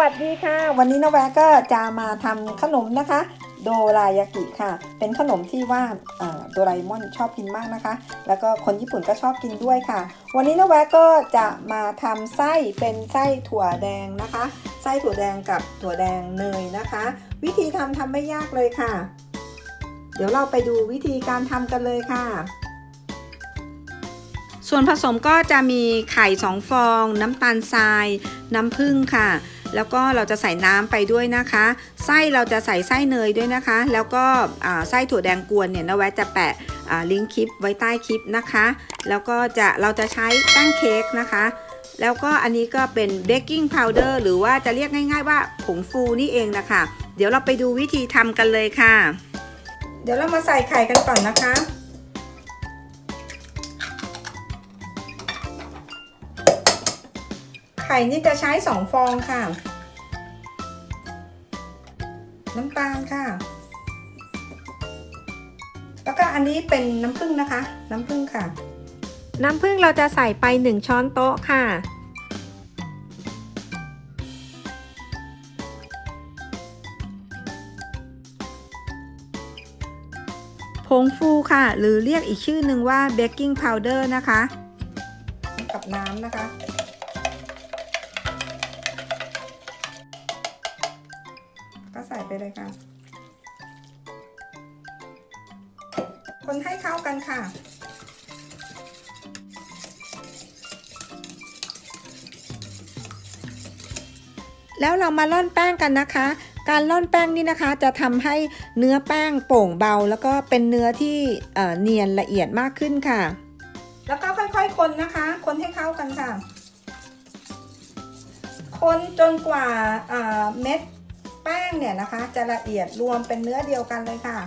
วัสดีค่ะ วันนี้นแวก็จะมาทำขนมนะคะ โดรายากิค่ะ เป็นขนมที่ว่าโดราเอมอนชอบกินมากนะคะ แล้วก็คนญี่ปุ่นก็ชอบกินด้วยค่ะ วันนี้นแวก็จะมาทำไส้เป็นไส้ถั่วแดงนะคะ ไส้ถั่วแดงกับถั่วแดงเนยนะคะ วิธีทำทำไม่ยากเลยค่ะ เดี๋ยวเราไปดูวิธีการทำกันเลยค่ะส่วนผสมก็จะมีไข่ 2 ฟอง น้ำตาลทราย น้ำผึ้งค่ะ แล้วก็เราจะใส่น้ำไปด้วยนะคะ ไส้เราจะใส่ไส้เนยด้วยนะคะ แล้วก็ไส้ถั่วแดงกวนเนี่ยนะแวะจะแปะลิงก์คลิปไว้ใต้คลิปนะคะ แล้วก็จะเราจะใช้แป้งเค้กนะคะแล้วก็อันนี้ก็เป็นเบกกิ้งพาวเดอร์หรือว่าจะเรียกง่ายๆว่าผงฟูนี่เองนะคะ เดี๋ยวเราไปดูวิธีทำกันเลยค่ะ เดี๋ยวเรามาใส่ไข่กันก่อนนะคะ ข่นี่จะใช้2ฟองค่ะ น้ำตาลค่ะ แล้วก็อันนี้เป็นน้ำผึ้งนะคะ น้ำผึ้งค่ะ น้ำผึ้งเราจะใส่ไป1ช้อนโต๊ะค่ะผงฟูค่ะ หรือเรียกอีกชื่อหนึ่งว่าเบกกิ้งพาวเดอร์นะคะ กับน้ำนะคะ เลยค่ะ คนให้เข้ากันค่ะ แล้วเรามาร่อนแป้งกันนะคะ การร่อนแป้งนี่นะคะ จะทำให้เนื้อแป้งโป่งเบา แล้วก็เป็นเนื้อที่เนียนละเอียดมากขึ้นค่ะ แล้วก็ค่อยๆคนนะคะ คนให้เข้ากันค่ะคนจนกว่าเม็ด แป้งเนี่ยนะคะ จะละเอียดรวมเป็นเนื้อเดียวกันเลยค่ะ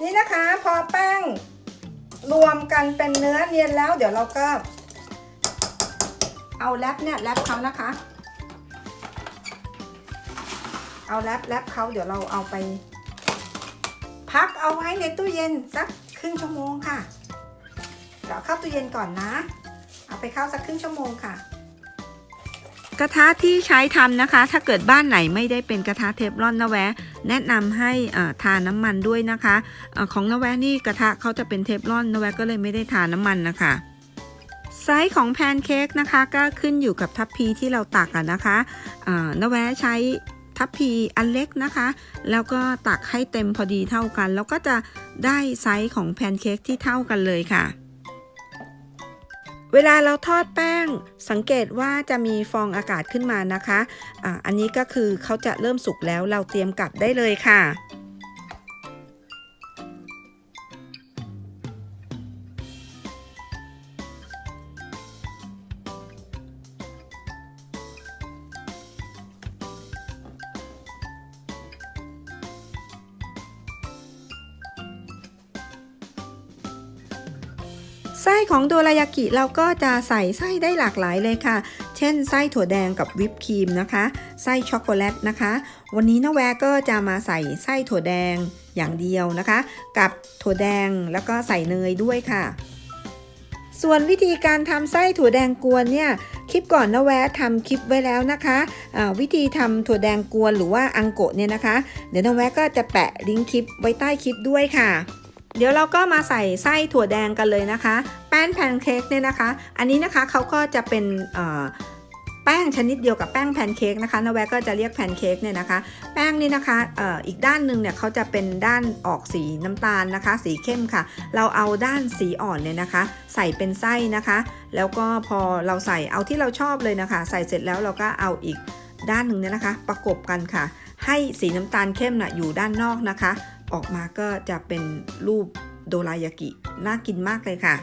นี่นะคะพอแป้งรวมกันเป็นเนื้อเนียนแล้ว เดี๋ยวเราก็ เอาแรปเนี่ยแรปเขานะคะ เอาแรปแรปเขาเดี๋ยวเราเอาไป พักเอาไว้ในตู้เย็นสักครึ่งชั่วโมงค่ะเดี๋ยวเข้าตู้เย็นก่อนนะ เอาไปเข้าสักครึ่งชั่วโมงค่ะ กระทะที่ใช้ทำนะคะ ถ้าเกิดบ้านไหนไม่ได้เป็นกระทะเทฟลอนนะแวะ แนะนำให้ทาน้ำมันด้วยนะคะอของนะแวะนี่กระทะเขาจะเป็นเทฟลอนนะแวะก็เลยไม่ได้ทาน้ำมันนะคะไซส์ของแพนเค้กนะคะ ก็ขึ้นอยู่กับทัพพีที่เราตักอะนะคะอ่านแวะใช้ทัพพีอันเล็กนะคะ แล้วก็ตักให้เต็มพอดีเท่ากัน แล้วก็จะได้ไซส์ของแพนเค้กที่เท่ากันเลยค่ะ เวลาเราทอดแป้งสังเกตว่าจะมีฟองอากาศขึ้นมานะคะอ่าอันนี้ก็คือเขาจะเริ่มสุกแล้วเราเตรียมกลับได้เลยค่ะ ไส้ของโดรายากิเราก็จะใส่ไส้ได้หลากหลายเลยค่ะ เช่นไส้ถั่วแดงกับวิปครีมนะคะ ไส้ช็อกโกแลตนะคะ วันนี้นะแวก็จะมาใส่ไส้ถั่วแดงอย่างเดียวนะคะ กับถั่วแดงแล้วก็ใส่เนยด้วยค่ะ ส่วนวิธีการทำไส้ถั่วแดงกวนเนี่ยคลิปก่อนนะแวะทำคลิปไว้แล้วนะคะอ่าวิธีทำถั่วแดงกวนหรือว่าอังโกะเนี่ยนะคะ เดี๋ยวนะแวะก็จะแปะลิงก์คลิปไว้ใต้คลิปด้วยค่ะ เดี๋ยวเราก็มาใส่ไส้ถั่วแดงกันเลยนะคะ แป้งแพนเค้กเนี่ยนะคะ อันนี้นะคะเขาก็จะเป็นแป้งชนิดเดียวกับแป้งแพนเค้กนะคะนาแวก็จะเรียกแพนเค้กเนี่ยนะคะ แป้งนี่นะคะอออีกด้านหนึ่งเนี่ยเขาจะเป็นด้านออกสีน้ำตาลนะคะ สีเข้มค่ะ เราเอาด้านสีอ่อนเนี่ยนะคะ ใส่เป็นไส้นะคะ แล้วก็พอเราใส่เอาที่เราชอบเลยนะคะ ใส่เสร็จแล้วเราก็เอาอีกด้านหนึ่งเนี่ยนะคะ ประกบกันค่ะ ให้สีน้ำตาลเข้มน่ะอยู่ด้านนอกนะคะ ออกมาก็จะเป็นรูปโดรายากิ น่ากินมากเลยค่ะ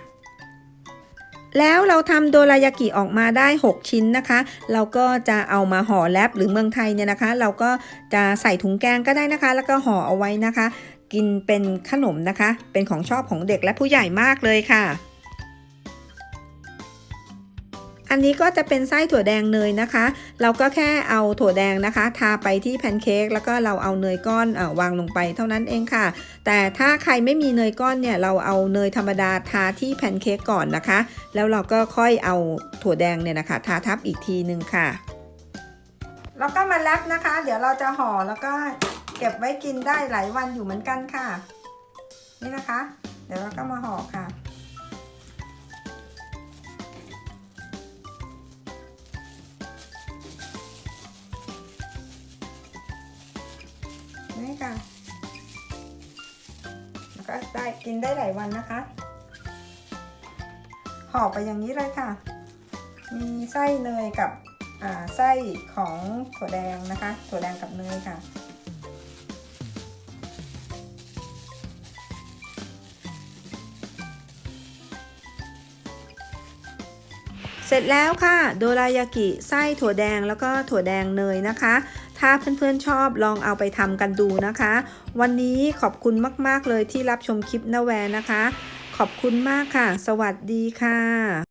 แล้วเราทำโดรายากิออกมาได้ 6 ชิ้นนะคะ เราก็จะเอามาห่อแรปหรือเมืองไทยเนี่ยนะคะ เราก็จะใส่ถุงแกงก็ได้นะคะ แล้วก็ห่อเอาไว้นะคะ กินเป็นขนมนะคะ เป็นของชอบของเด็กและผู้ใหญ่มากเลยค่ะ อันนี้ก็จะเป็นไส้ถั่วแดงเนยนะคะ เราก็แค่เอาถั่วแดงนะคะ ทาไปที่แพนเค้กแล้วก็เราเอาเนยก้อนออวางลงไปเท่านั้นเองค่ะ แต่ถ้าใครไม่มีเนยก้อนเนี่ยเราเอาเนยธรรมดาทาที่แพนเค้กก่อนนะคะ แล้วเราก็ค่อยเอาถั่วแดงเนี่ยนะคะ ทาทับอีกทีนึงค่ะแล้วก็มาแรปนะคะ เดี๋ยวเราจะห่อแล้วก็เก็บไว้กินได้หลายวันอยู่เหมือนกันค่ะ นี่นะคะ เดี๋ยวเราก็มาห่อค่ะ ค่ะแล้วก็ได้กินได้หลายวันนะคะห่อไปอย่างนี้เลยค่ะ มีไส้เนยกับไส้ของถั่วแดงนะคะ ถั่วแดงกับเนยค่ะ เสร็จแล้วค่ะโดรายากิไส้ถั่วแดงแล้วก็ถั่วแดงเนยนะคะ ถ้าเพื่อนๆชอบลองเอาไปทำกันดูนะคะ วันนี้ขอบคุณมากๆเลยที่รับชมคลิปนาแวร์นะคะ ขอบคุณมากค่ะ สวัสดีค่ะ